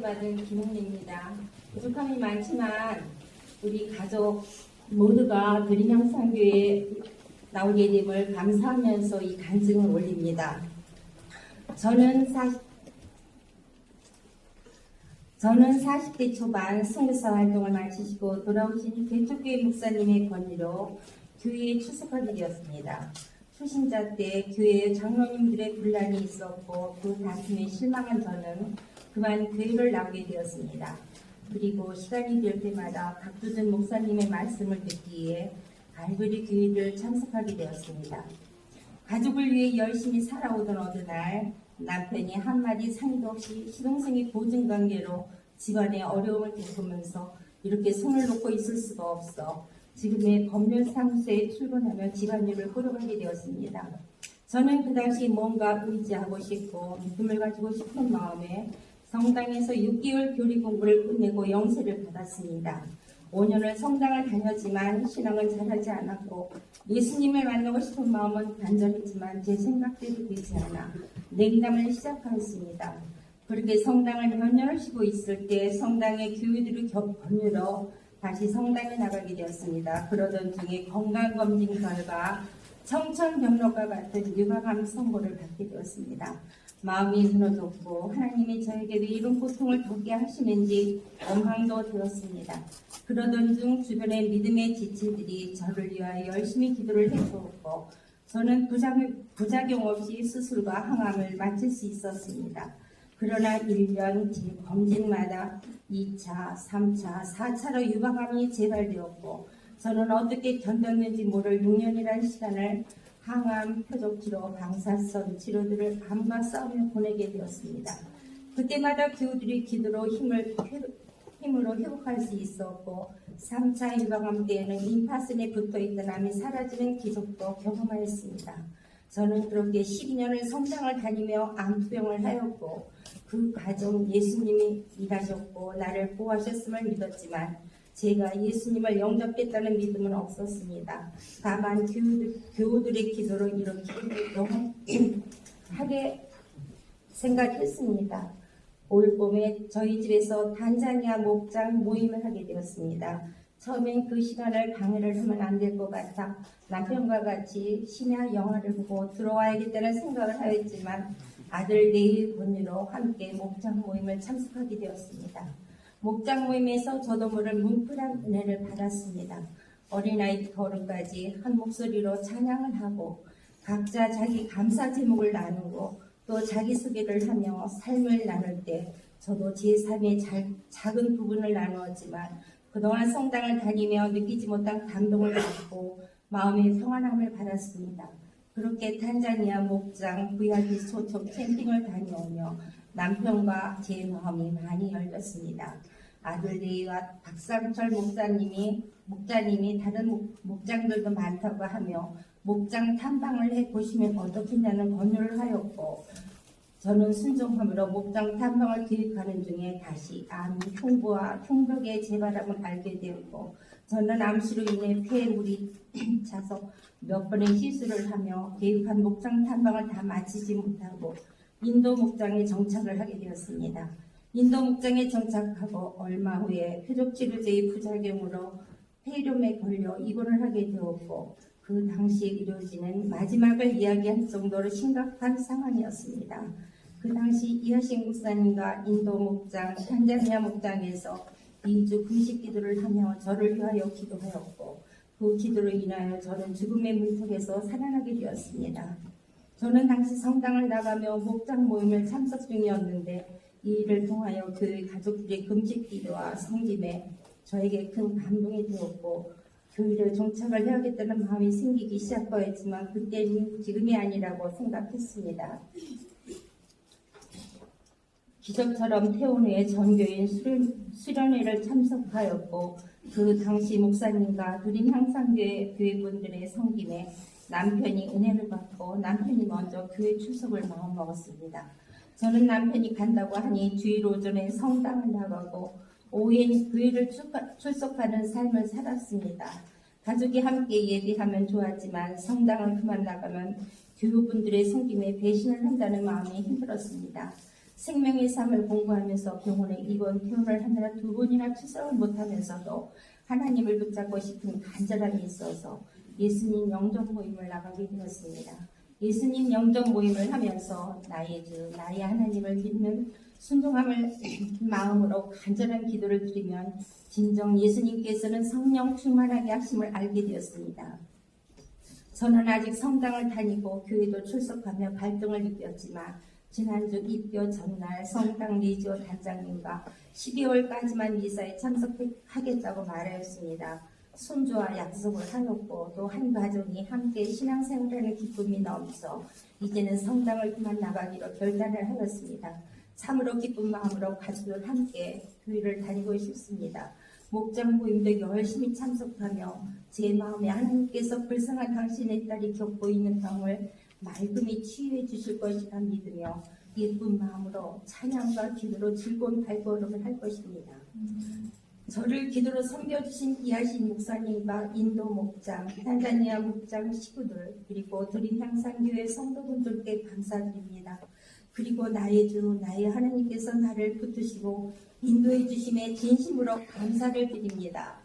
받은 김은혜입니다. 부족함이 많지만 우리 가족 모두가 드림향상교회에 나오게 됨을 감사하면서 이 간증을 올립니다. 저는 40, 저는 40대 초반 선교사 활동을 마치시고 돌아오신 개척교회 목사님의 권유로 교회에 출석하게 되었습니다. 초신자 때 교회 장로님들의 분란이 있었고 그 다툼에 실망한 저는 그만 교회를 나오게 되었습니다. 그리고 시간이 될 때마다 박두준 목사님의 말씀을 듣기에 갈보리 교회를 참석하게 되었습니다. 가족을 위해 열심히 살아오던 어느 날 남편이 한마디 상의도 없이 시동생의 보증관계로 집안에 어려움을 겪으면서 이렇게 손을 놓고 있을 수가 없어 지금의 법률사무소에 출근하며 집안일을 끌어가게 되었습니다. 저는 그 당시 뭔가 의지하고 싶고 믿음을 가지고 싶은 마음에 성당에서 6개월 교리 공부를 끝내고 영세를 받았습니다. 5년을 성당을 다녔지만 신앙은 잘하지 않았고 예수님을 만나고 싶은 마음은 간절했지만 제 생각대로 되지 않아 냉담을 시작하였습니다. 그렇게 성당을 몇 년을 쉬고 있을 때 성당의 교회들을 권유로 다시 성당에 나가게 되었습니다. 그러던 중에 건강검진 결과 청천벽력과 같은 유방암 선고를 받게 되었습니다. 마음이 무너졌고 하나님이 저에게 왜 이런 고통을 겪게 하시는지 원망도 들었습니다. 그러던 중 주변의 믿음의 지체들이 저를 위하여 열심히 기도를 해주었고 저는 부작용, 부작용 없이 수술과 항암을 마칠 수 있었습니다. 그러나 1년 제 검진마다 2차, 3차, 4차로 유방암이 재발되었고 저는 어떻게 견뎠는지 모를 6년이라는 시간을 항암, 표적치료, 방사선 치료들을 암과 싸우며 보내게 되었습니다. 그때마다 교우들이 기도로 힘을 회- 힘으로 회복할 수 있었고 3차 유방암 때에는 임파선에 붙어있던 암이 사라지는 기적도 경험하였습니다. 저는 그렇게 12년을 성장을 다니며 암투병을 하였고 그 과정 예수님이 일하셨고 나를 보호하셨음을 믿었지만 제가 예수님을 영접했다는 믿음은 없었습니다. 다만 교우들, 교우들 의 기도로 이렇게 영하게 생각했습니다. 올 봄에 저희 집에서 단자니아 목장 모임을 하게 되었습니다. 처음엔 그 시간을 방해를 하면 안 될 것 같아 남편과 같이 심야 영화를 보고 들어와야겠다는 생각을 하였지만 아들 내일 권유로 함께 목장 모임을 참석하게 되었습니다. 목장 모임에서 저도 모를 뭉클한 은혜를 받았습니다. 어린아이부터 어른까지 한 목소리로 찬양을 하고 각자 자기 감사 제목을 나누고 또 자기소개를 하며 삶을 나눌 때 저도 제 삶의 잘- 작은 부분을 나누었지만 그동안 성당을 다니며 느끼지 못한 감동을 받고 마음의 평안함을 받았습니다. 그렇게 탄자니아 목장 VIP 소속 캠핑을 다녀오며 남편과 제 마음이 많이 열렸습니다. 아들 레이와 박상철 목사님이 목자님이 다른 목, 목장들도 많다고 하며 목장 탐방을 해 보시면 어떻겠냐는 권유를 하였고 저는 순종함으로 목장 탐방을 기획하는 중에 다시 암, 흉부와 흉벽의 재발함을 알게 되었고 저는 암수로 인해 폐물이 차서 몇 번의 시술을 하며 계획한 목장 탐방을 다 마치지 못하고 인도 목장에 정착을 하게 되었습니다. 인도 목장에 정착하고 얼마 후에 표적치료제의 부작용으로 폐렴에 걸려 입원을 하게 되었고 그 당시에 이루어지는 마지막을 이야기할 정도로 심각한 상황이었습니다. 그 당시 이하식 목사님과 인도 목장, 탄자니아 목장에서 2주 금식 기도를 하며 저를 위하여 기도하였고 그 기도로 인하여 저는 죽음의 문턱에서 살아나게 되었습니다. 저는 당시 성당을 나가며 목장 모임을 참석 중이었는데 이 일을 통하여 교회 가족들의 금식 기도와 성김에 저에게 큰 감동이 되었고 교회를 정착을 해야겠다는 마음이 생기기 시작하였지만 그때는 지금이 아니라고 생각했습니다. 기적처럼 후에 전교인 수련, 수련회를 참석하였고 그 당시 목사님과 드림 향상교회 교회분들의 성김에 남편이 은혜를 받고 남편이 먼저 교회 출석을 마음먹었습니다. 저는 남편이 간다고 하니 주일 오전에 성당을 나가고 오후엔 교회를 출석하는 삶을 살았습니다. 가족이 함께 예배하면 좋았지만 성당을 그만 나가면 교우분들의 섬김에 배신을 한다는 마음이 힘들었습니다. 생명의 삶을 공부하면서 병원에 입원 퇴원을 하느라 두 번이나 출석을 못하면서도 하나님을 붙잡고 싶은 간절함이 있어서 예수님 영적 모임을 나가게 되었습니다. 예수님 영적 모임을 하면서 나의 주, 나의 하나님을 믿는 순종함을 마음으로 간절한 기도를 드리면 진정 예수님께서는 성령 충만하게 하심을 알게 되었습니다. 저는 아직 성당을 다니고 교회도 출석하며 갈등을 느꼈지만 지난주 입교 전날 성당 리지오 단장님과 12월까지만 미사에 참석하겠다고 말하였습니다. 손주와 약속을 하였고 또 한 가족이 함께 신앙생활하는 기쁨이 넘쳐 이제는 성당을 그만 나가기로 결단을 하였습니다. 참으로 기쁜 마음으로 가족들 함께 교회를 다니고 싶습니다. 목장 모임도 열심히 참석하며 제 마음에 하나님께서 불쌍한 당신의 딸이 겪고 있는 병을 말끔히 치유해 주실 것이라 믿으며 예쁜 마음으로 찬양과 기도로 즐거운 발걸음을 할 것입니다. 저를 기도로 섬겨주신 귀하신 목사님과 인도 목장, 탄자니아 목장 식구들, 그리고 드림 향상교회 성도분들께 감사드립니다. 그리고 나의 주, 나의 하나님께서 나를 붙드시고 인도해 주심에 진심으로 감사를 드립니다.